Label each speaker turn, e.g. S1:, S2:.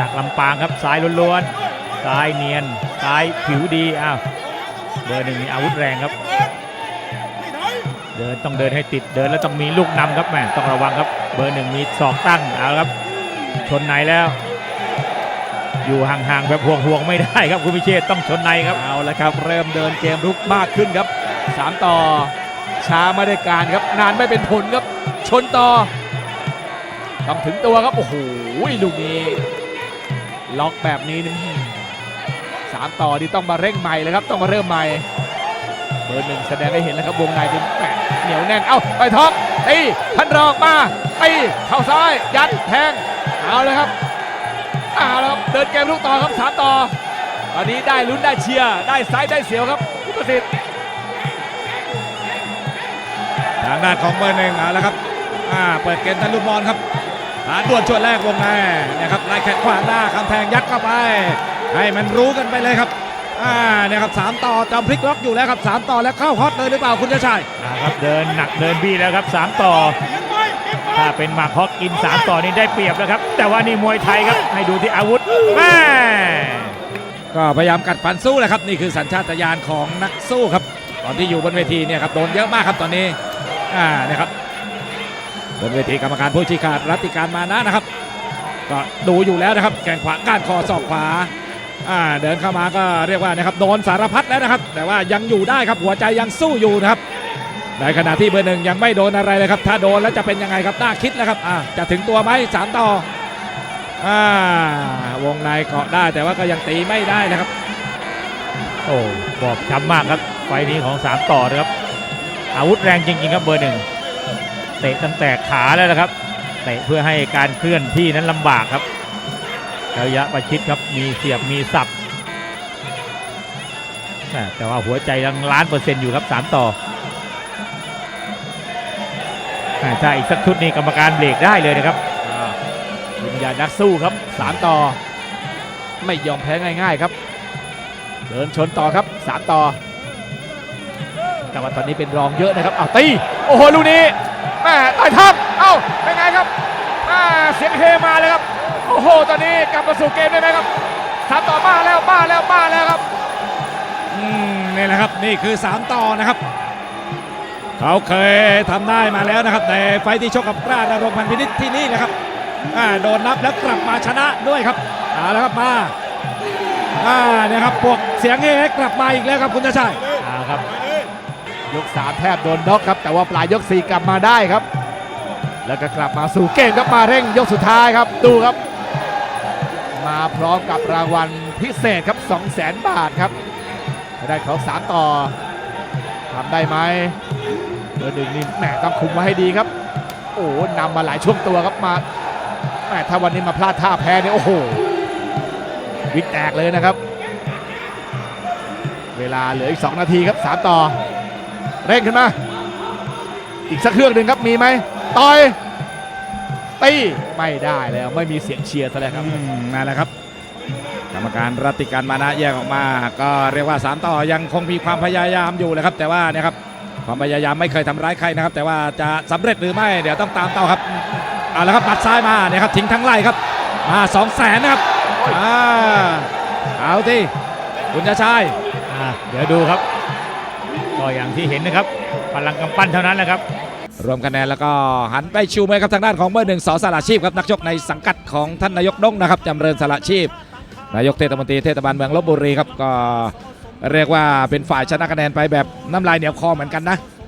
S1: จากลำปางครับซ้ายล้วนๆซ้ายเนียนซ้ายผิวดีอ้าวเบอร์หนึ่งมีอาวุธแรงครับ เดินต้องเดินให้ติดเดินแล้วต้องมีลูกนำครับแม่ต้องระวังครับ เบอร์หนึ่งมีศอกตั้งเอาครับ ชนในแล้ว อยู่ห่างๆแบบห่วงๆไม่ได้ครับคุณพิเชษต้องชนในครับ
S2: เอาละครับเริ่มเดินเกมรุกมากขึ้นครับสามต่อช้าไม่ได้การครับนานไม่เป็นผลครับ ชนต่อต้องถึงตัวครับ โอ้โหลูกนี้ ล็อกแบบนี้นี่สามต่อที่ต้องมาเร่งใหม่เลยครับ ต้องมาเริ่มใหม่เบอร์หนึ่งแสดงให้เห็นแล้วครับวงในเป็นแปะเหนียวแน่น เอ้าไปท็อปตีพันรองมาตีเข้าซ้าย ยัดแทงเอาเลยครับเอาแล้วครับเดินเกมลูกต่อครับสามต่อตอนนี้ได้ลุ้นได้เชียร์ได้ซ้ายได้เสียวครับคุณประสิทธิ์
S3: ทางด้านของเบอร์หนึ่งเอาและครับอ่าเปิดเกมทันลูกบอลครับ หาด่วนชวนแรกวงในเนี่ยครับไล่แขนขวางหน้าคำแพงยัดเข้าไปให้มันรู้กันไปเลยครับอ่าเนี่ยครับสามต่อจอมพลิกล็อกอยู่แล้วครับสามต่อแล้วเข้าฮอตเลยหรือเปล่าคุณเจ้าชาย
S1: อ่าครับเดินหนักเดินบี้แล้วครับ3ต่อถ้าเป็นหมากฮอกกิน3ต่อนี่ได้เปรียบแล้วครับ แต่ว่านี่มวยไทยครับให้ดูที่อาวุธแม่
S3: ก็พยายามกัดฟันสู้แหละครับนี่คือสัญชาตญาณของนักสู้ครับ ตอนที่อยู่บนเวทีเนี่ยครับโดนเยอะมากครับตอนนี้อ่าเนี่ยครับ บนเวทีกรรมการผู้ชี้ขาดรัติการมานะนะครับ ก็ดูอยู่แล้วนะครับ แกงขวาก้านคอศอกขวาเดินเข้ามาก็เรียกว่านะครับโดนสารพัดแล้วนะครับ แต่ว่ายังอยู่ได้ครับหัวใจยังสู้อยู่นะครับในขณะที่เบอร์หนึ่งยังไม่โดนอะไรเลยครับ ถ้าโดนแล้วจะเป็นยังไงครับน่าคิดแล้วครับจะถึงตัวไหมสามต่ออ่าวงในเกาะได้แต่ว่าก็ยังตีไม่ได้นะครับ
S1: โอ้บอบช้ำมากครับไฟล์นี้ของ3ต่อนะครับอาวุธแรงจริงๆครับเบอร์หนึ่ง เตะตั้งแต่ขาแล้วนะครับเตะเพื่อให้การเคลื่อนที่นั้นลำบากครับระยะประชิดครับมีเสียบมีสับแต่ว่าหัวใจยังล้านเปอร์เซ็นต์อยู่ครับ3ต่อแม่ถ้าอีกสักชุดนี้กรรมการเบรกได้เลยนะครับ
S2: วิญญาณนักสู้ครับสามต่อ ไม่ยอมแพ้ง่าย ๆครับ เดินชนต่อครับสามต่อแต่ว่าตอนนี้เป็นรองเยอะนะครับอ้าวตีโอ้โหลูกนี้ แม่ต่อยทับเอ้าเป็นไงครับอ่าเสียงเฮมาเลยครับ โอ้โห ตอนนี้กลับมาสู่เกมได้ไหมครับสามต่อมาแล้วมาแล้วมาแล้วครับ
S3: อืมนี่แหละครับนี่คือ 3 ต่อนะครับ เขาเคยทำได้มาแล้วนะครับ ในไฟท์ที่ชกกับกล้าดารงพันธ์พินิษที่นี่แหละครับอ่าโดนนับแล้วกลับมาชนะด้วยครับเอาละครับมาอ่าเนี่ยครับพวกเสียงเฮกลับมาอีกแล้วครับคุณชาชัย
S1: เอาครับ
S2: ยก 3 แทบโดนน็อกครับ แต่ว่าปลายยก 4 กลับมาได้ครับ แล้วก็กลับมาสู่เกมครับมาเร่งยกสุดท้ายครับ ดูครับ มาพร้อมกับรางวัลพิเศษครับ 2 0 0แสนบาทครับได้เขา3ต่อทำได้ไหมเบอร์หนึ่งนี่แหมต้องคุมไว้ให้ดีครับ โอ้นำมาหลายช่วงตัวครับมาแหมถ้าวันนี้มาพลาดท่าแพ้เนี่ยโอ้โหวิกแตกเลยนะครับ เวลาเหลืออีก 2 นาทีครับ 3 ต่อ เร่งขึ้นมา อีกสักเครื่องหนึ่งครับมีไหมต่อยตีไม่ได้แล้วไม่มีเสียงเชียร์ซะแล้วครับ
S3: อืมนั่นแหละครับ กรรมการรัติการมานะแยกออกมา ก็เรียกว่า3ต่อยังคงมีความพยายามอยู่เลยครับ แต่ว่าเนี่ยครับความพยายามไม่เคยทำร้ายใครนะครับ แต่ว่าจะสำเร็จหรือไม่เดี๋ยวต้องตามต่อครับเอาละครับปัดซ้ายมาเนี่ยครับทิ้งทั้งไล่ครับมา2 0 0แสนนะครับอ่าเอาที่คุณชาชาย
S1: อ่าเดี๋ยวดูครับ ก็อย่างที่เห็นนะครับพลังกำปั้นเท่านั้นแหละครับ
S3: รวมคะแนนแล้วก็หันไปชูมือครับทางด้านของเบอร์หนึ่งสอสารชีพครับนักชกในสังกัดของท่านนายกดงนะครับจำเริญสารชีพ นายกเทศมนตรีเทศบาลเมืองลบบุรีครับก็เรียกว่าเป็นฝ่ายชนะคะแนนไปแบบน้ำลายเหนียวคอเหมือนกันนะ